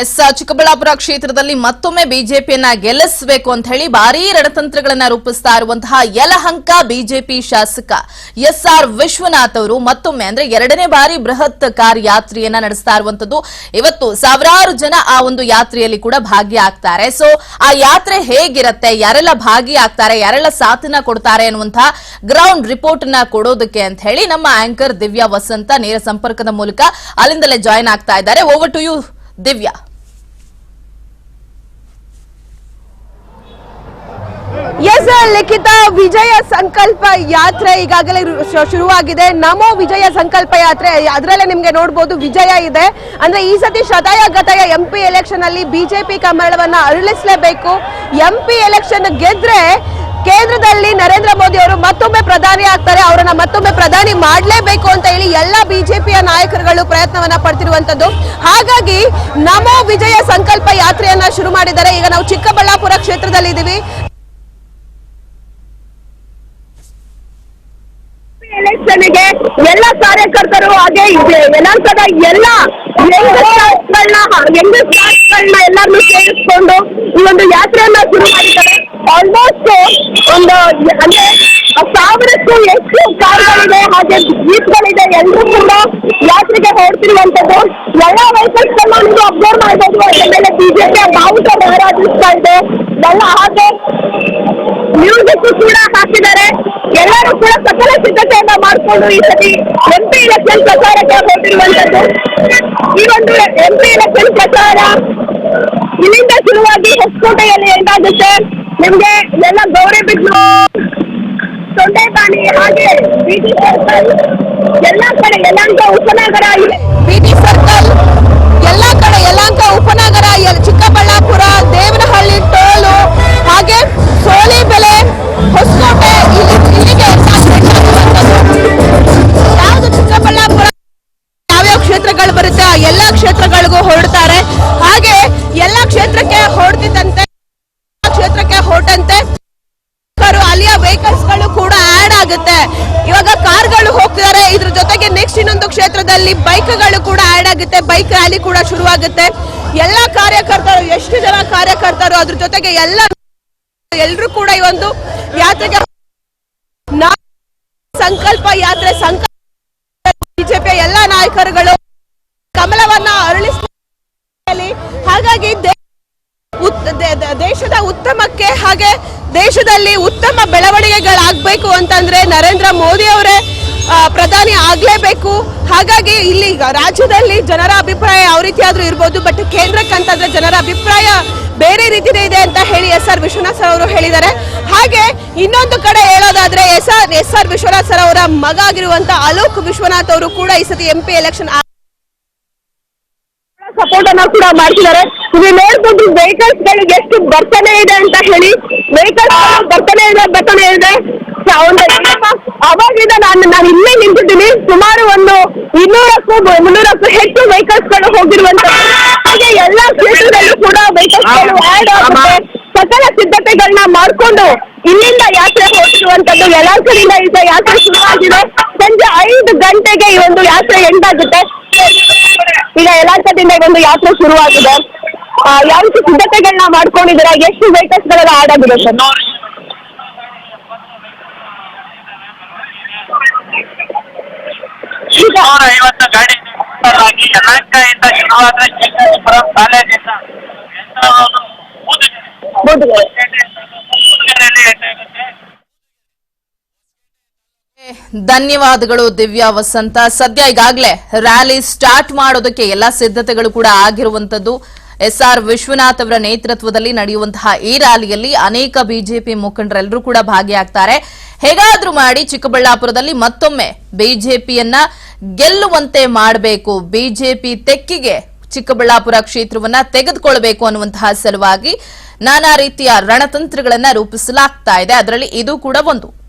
S, Chikkaballapur ಕ್ಷೇತ್ರದಲ್ಲಿ ಮತ್ತೊಮ್ಮೆ ಬಿಜೆಪಿಯನ್ನ ಗೆಲ್ಲಿಸಬೇಕು ಅಂತ ಹೇಳಿ ಭಾರೀ ರಣತಂತ್ರಗಳನ್ನ ರೂಪಿಸ್ತಾ ಇರುವಂತಹ ಯಲಹಂಕ ಬಿಜೆಪಿ ಶಾಸಕ ಎಸ್ ಆರ್ ವಿಶ್ವನಾಥ್ ಅವರು ಮತ್ತೊಮ್ಮೆ ಅಂದ್ರೆ ಎರಡನೇ ಬಾರಿ ಬೃಹತ್ ಕಾರ್ ಯಾತ್ರೆಯನ್ನ ನಡೆಸ್ತಾ ಇರುವಂತದ್ದು ಇವತ್ತು ಸಾವಿರಾರು ಜನ ಆ ಒಂದು ಯಾತ್ರೆಯಲ್ಲಿ ಕೂಡ ಭಾಗಿಯಾಗ್ತಾರೆ. ಸೊ ಆ ಯಾತ್ರೆ ಹೇಗಿರುತ್ತೆ? ಯಾರೆಲ್ಲ ಭಾಗಿಯಾಗ್ತಾರೆ? ಯಾರೆಲ್ಲ ಸಾಥನ ಕೊಡ್ತಾರೆ ಅನ್ನುವಂತಹ ಗ್ರೌಂಡ್ ರಿಪೋರ್ಟ್ನ ಕೊಡೋದಕ್ಕೆ ಅಂತ ಹೇಳಿ ನಮ್ಮ ಆಂಕರ್ ದಿವ್ಯಾ ವಸಂತ ನೇರ ಸಂಪರ್ಕದ ಮೂಲಕ ಅಲ್ಲಿಂದಲೇ ಜಾಯ್ನ್ ಆಗ್ತಾ ಇದ್ದಾರೆ. Over to you Divya. Yes Likhita Vijaya Sankalpa ಯಾತ್ರೆ ಈಗಾಗಲೇ ಶುರುವಾಗಿದೆ. ನಮೋ ವಿಜಯ ಸಂಕಲ್ಪ ಯಾತ್ರೆ, ಅದರಲ್ಲೇ ನಿಮಗೆ ನೋಡ್ಬೋದು ವಿಜಯ ಇದೆ. ಅಂದ್ರೆ ಈ ಸತಿ ಶತಾಯ ಗತಾಯ ಎಂ ಪಿ ಎಲೆಕ್ಷನ್ ಅಲ್ಲಿ ಬಿಜೆಪಿ ಕಮಲವನ್ನ ಅರಳಿಸಲೇಬೇಕು. ಎಂ ಪಿ ಎಲೆಕ್ಷನ್ ಗೆದ್ರೆ ಕೇಂದ್ರದಲ್ಲಿ ನರೇಂದ್ರ ಮೋದಿ ಅವರು ಮತ್ತೊಮ್ಮೆ ಪ್ರಧಾನಿ ಆಗ್ತಾರೆ. ಅವರನ್ನ ಮತ್ತೊಮ್ಮೆ ಪ್ರಧಾನಿ ಮಾಡಲೇಬೇಕು ಅಂತ ಹೇಳಿ ಎಲ್ಲ ಬಿಜೆಪಿಯ ನಾಯಕರುಗಳು ಪ್ರಯತ್ನವನ್ನ ಪಡ್ತಿರುವಂತದ್ದು. ಹಾಗಾಗಿ ನಮೋ ವಿಜಯ ಸಂಕಲ್ಪ ಯಾತ್ರೆಯನ್ನ ಶುರು ಮಾಡಿದ್ದಾರೆ. ಈಗ ನಾವು ಚಿಕ್ಕಬಳ್ಳಾಪುರ ಕ್ಷೇತ್ರದಲ್ಲಿ ಇದ್ದೀವಿ ಎಲೆಕ್ಷನ್ಗೆ ಎಲ್ಲ ಕಾರ್ಯಕರ್ತರು ಹಾಗೆ ಯಲಹಂಕದ ಎಲ್ಲ ಹೆಂಗಸ್ಗಳನ್ನ ಎಲ್ಲರನ್ನು ಸೇರಿಸ್ಕೊಂಡು ಈ ಒಂದು ಯಾತ್ರೆಯನ್ನ ಶುರು ಮಾಡಿದ್ದಾರೆ. ಆಲ್ಮೋಸ್ಟ್ ಒಂದು ಅಂದ್ರೆ ಸಾವಿರಕ್ಕೂ ಹೆಚ್ಚು ಕಾರ್ಗಳಿದೆ, ಹಾಗೆ ಜೀಪ್ಗಳಿದೆ ಎಲ್ಲರೂ ಕೂಡ ಯಾತ್ರೆಗೆ ಹೊರಡ್ತಿರುವಂತದ್ದು ಎಲ್ಲ ವೆಹಿಕಲ್ಸ್ಗಳನ್ನ ನೀವು ಅಬ್ಸರ್ವ್ ಮಾಡಬಹುದು ಅದರ ಮೇಲೆ ಬಿಜೆಪಿಯ ಬಾವುಟ ಹೋರಾಡಿಸ್ತಾ ಇದೆ. ಎಲ್ಲ ಹಾಗೆ ಮ್ಯೂಸಿಕ್ ಕೂಡ ಹಾಕಿದ್ದಾರೆ. ಎಲ್ಲರೂ ಕೂಡ ಮಾಡಿಕೊಂಡು ಈ ಸತಿ ಎಂ ಪಿ ಎಲೆಕ್ಷನ್ ಪ್ರಚಾರಕ್ಕೆ ಹೊರಟಿರುವಂತದ್ದು ಈ ಒಂದು ಎಂ ಪಿ ಎಲೆಕ್ಷನ್ ಪ್ರಚಾರ ಇಲ್ಲಿಂದ ಶುರುವಾಗಿ ಹೊಸಕೋಟೆಯಲ್ಲಿ ಎಂದಾಗುತ್ತೆ ನಿಮ್ಗೆ ಎಲ್ಲ ಗೌರಿಬಿದ್ಲು ತೊಂಡೆಪಾಣಿ ಹಾಗೆ ಬಿಟಿ ಸರ್ಕಲ್ ಎಲ್ಲ ಕಡೆ ಎಲ್ಲ ಉಪನಗರ ಬಿಟಿ ಸರ್ಕಲ್ ಬರುತ್ತೆ ಎಲ್ಲ ಕ್ಷೇತ್ರಗಳಿಗೂ ಹೊರಡ್ತಾರೆ. ಹಾಗೆ ಎಲ್ಲ ಕ್ಷೇತ್ರಕ್ಕೆ ಹೊರಡ್ತಿದ್ದಂತೆ ಕ್ಷೇತ್ರಕ್ಕೆ ಹೊರಟಂತೆ ಅಲ್ಲಿಯ ವೆಹಿಕಲ್ಸ್ಗಳು ಕೂಡ ಆಡ್ ಆಗುತ್ತೆ. ಇವಾಗ ಕಾರ್ಗಳು ಹೋಗ್ತಿದ್ದಾರೆ. ಇದ್ರ ಜೊತೆಗೆ ನೆಕ್ಸ್ಟ್ ಇನ್ನೊಂದು ಕ್ಷೇತ್ರದಲ್ಲಿ ಬೈಕ್ಗಳು ಕೂಡ ಆಡ್ ಆಗುತ್ತೆ. ಬೈಕ್ ರ್ಯಾಲಿ ಕೂಡ ಶುರುವಾಗುತ್ತೆ. ಎಲ್ಲ ಕಾರ್ಯಕರ್ತರು, ಎಷ್ಟು ಜನ ಕಾರ್ಯಕರ್ತರು, ಅದ್ರ ಜೊತೆಗೆ ಎಲ್ಲ ಎಲ್ಲರೂ ಕೂಡ ಈ ಒಂದು ಯಾತ್ರೆಗೆ ಸಂಕಲ್ಪ ಯಾತ್ರೆ, ಸಂಕಲ್ಪ, ಬಿಜೆಪಿಯ ಎಲ್ಲ ನಾಯಕರುಗಳು ದೇಶದ ಉತ್ತಮಕ್ಕೆ ಹಾಗೆ ದೇಶದಲ್ಲಿ ಉತ್ತಮ ಬೆಳವಣಿಗೆಗಳಾಗಬೇಕು ಅಂತಂದ್ರೆ ನರೇಂದ್ರ ಮೋದಿ ಅವರೇ ಪ್ರಧಾನಿ ಆಗಲೇಬೇಕು. ಹಾಗಾಗಿ ಇಲ್ಲಿ ರಾಜ್ಯದಲ್ಲಿ ಜನರ ಅಭಿಪ್ರಾಯ ಯಾವ ರೀತಿಯಾದರೂ ಇರ್ಬೋದು, ಬಟ್ ಕೇಂದ್ರಕ್ಕಂತಂದರೆ ಜನರ ಅಭಿಪ್ರಾಯ ಬೇರೆ ರೀತಿನೇ ಇದೆ ಅಂತ ಹೇಳಿ ಎಸ್ ಆರ್ ವಿಶ್ವನಾಥ್ ಸರ್ ಅವರು ಹೇಳಿದ್ದಾರೆ. ಹಾಗೆ ಇನ್ನೊಂದು ಕಡೆ ಹೇಳೋದಾದ್ರೆ S R S R Vishwanath sir ಅವರ ಮಗ ಆಗಿರುವಂತ ಅಲೋಕ್ ವಿಶ್ವನಾಥ್ ಅವರು ಕೂಡ ಈ ಸತಿ ಎಂ ಪಿ ಎಲೆಕ್ಷನ್ ಸಪೋರ್ಟ್ ಅನ್ನ ಕೂಡ ಮಾಡ್ತಿದ್ದಾರೆ. ನೀವು ನೋಡ್ಬೋದು ವೆಹಿಕಲ್ಸ್ ಗಳಿಗೆ ಎಷ್ಟು ಬರ್ತಾನೆ ಇದೆ ಅಂತ ಹೇಳಿ. ವೆಹಿಕಲ್ಸ್ ಬರ್ತಾನೆ ಇದೆ ಬರ್ತಾನೆ ಇದೆ. ಅವಾಗಿಂದ ನಾನು ನಾನು ಇಲ್ಲೇ ನಿಂತಿದ್ದೀನಿ. ಸುಮಾರು ಒಂದು ಇನ್ನೂರಕ್ಕೂ ಮುನ್ನೂರಕ್ಕೂ ಹೆಚ್ಚು ವೆಹಿಕಲ್ಸ್ಗಳು ಹೋಗಿರುವಂತ ಹಾಗೆ ಎಲ್ಲಾ ಕ್ಷೇತ್ರದಲ್ಲೂ ಕೂಡ ವೆಹಿಕಲ್ಸ್ಗಳು ಆಡ್ ಆಗುತ್ತೆ. ಸಕಲ ಸಿದ್ಧತೆಗಳನ್ನ ಮಾಡ್ಕೊಂಡು ಇಲ್ಲಿಂದ ಯಾತ್ರೆ ಹೊರಟಿರುವಂತದ್ದು ಕಡೆಯಿಂದ ಈಗ ಯಾತ್ರೆ ಶುರುವಾಗಿದೆ. ಸಂಜೆ ಐದು ಗಂಟೆಗೆ ಈ ಒಂದು ಯಾತ್ರೆ ಎಂಡ್ ಆಗುತ್ತೆ. ಈಗ ಯಲಹಂಕದಿಂದ ಈ ಒಂದು ಯಾತ್ರೆ ಶುರುವಾಗಿದೆ. ಯಾವ ರೀತಿ ಸಿದ್ಧತೆಗಳನ್ನ ಮಾಡ್ಕೊಂಡಿದ್ದೀರಾ ಎಷ್ಟು ವೆಹಿಕಲ್ಸ್ ಗಳೆಲ್ಲ ಆಡ್ ಆಗಿದೆ ಸರ್ ಈಗ ನೂರ ಐವತ್ತು ಗಾಡಿ ಆಗಿ ಯಲಹಂಕದಿಂದ ಶುರುವಾದ್ರೆ ಚಿಕ್ಕಪುರಂ ಕಾಲೇಜಿಂದ ಎಂಟು ಮೂದುಗೆರೆ. ಬೂದಿಗೆರೆ. ಧನ್ಯವಾದಗಳು ದಿವ್ಯಾ ವಸಂತ ಸದ್ಯ ಈಗಾಗಲೇ ರ್ಯಾಲಿ ಸ್ಟಾರ್ಟ್ ಮಾಡೋದಕ್ಕೆ ಎಲ್ಲಾ ಸಿದ್ಧತೆಗಳು ಕೂಡ ಆಗಿರುವಂತದ್ದು ಎಸ್ ಆರ್ ವಿಶ್ವನಾಥ್ ಅವರ ನೇತೃತ್ವದಲ್ಲಿ ನಡೆಯುವಂತಹ ಈ ರ್ಯಾಲಿಯಲ್ಲಿ ಅನೇಕ ಬಿಜೆಪಿ ಮುಖಂಡರೆಲ್ಲರೂ ಕೂಡ ಭಾಗಿಯಾಗ್ತಾರೆ. ಹೇಗಾದ್ರೂ ಮಾಡಿ ಚಿಕ್ಕಬಳ್ಳಾಪುರದಲ್ಲಿ ಮತ್ತೊಮ್ಮೆ ಬಿಜೆಪಿಯನ್ನ ಗೆಲ್ಲುವಂತೆ ಮಾಡಬೇಕು. ಬಿಜೆಪಿ ತೆಕ್ಕಿಗೆ ಚಿಕ್ಕಬಳ್ಳಾಪುರ ಕ್ಷೇತ್ರವನ್ನ ತೆಗೆದುಕೊಳ್ಬೇಕು ಅನ್ನುವಂತಹ ಸಲುವಾಗಿ ನಾನಾ ರೀತಿಯ ರಣತಂತ್ರಗಳನ್ನ ರೂಪಿಸಲಾಗ್ತಾ ಇದೆ. ಅದರಲ್ಲಿ ಇದು ಕೂಡ ಒಂದು.